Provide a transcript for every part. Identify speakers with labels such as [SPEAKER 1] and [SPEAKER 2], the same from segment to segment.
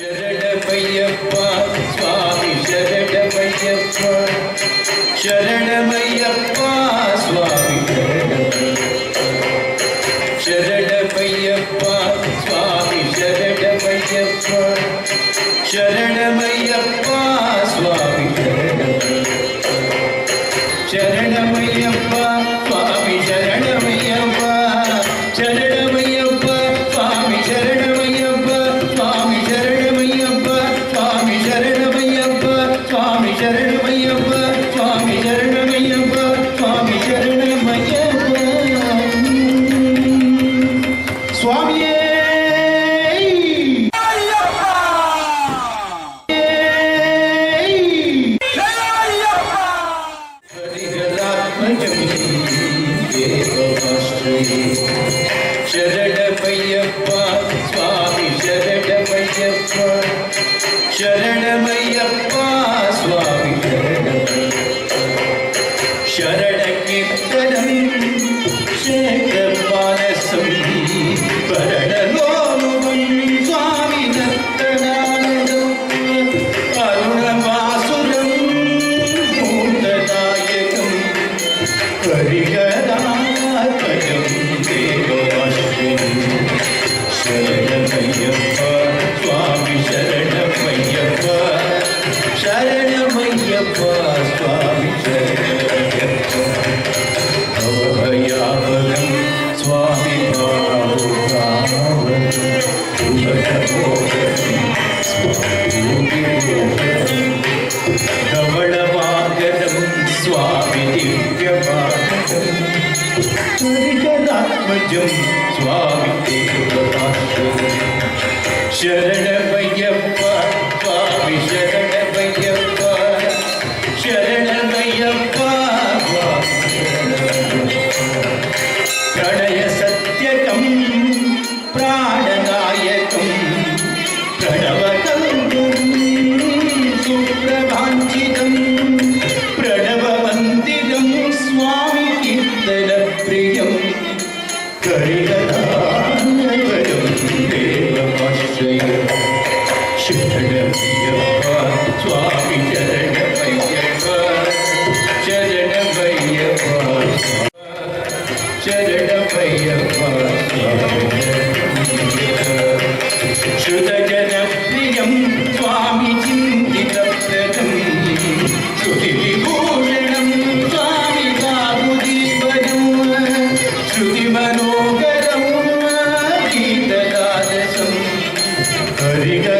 [SPEAKER 1] yeah. Shri स्वामित्वं शरणमय श्रुतजनप्रियं Swami चिन्तितप्रथम् श्रुतिविभूषणं Swami काकुदीपजम् श्रुतिमनोगरं गीतकादशम् हरिग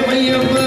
[SPEAKER 1] Thank you.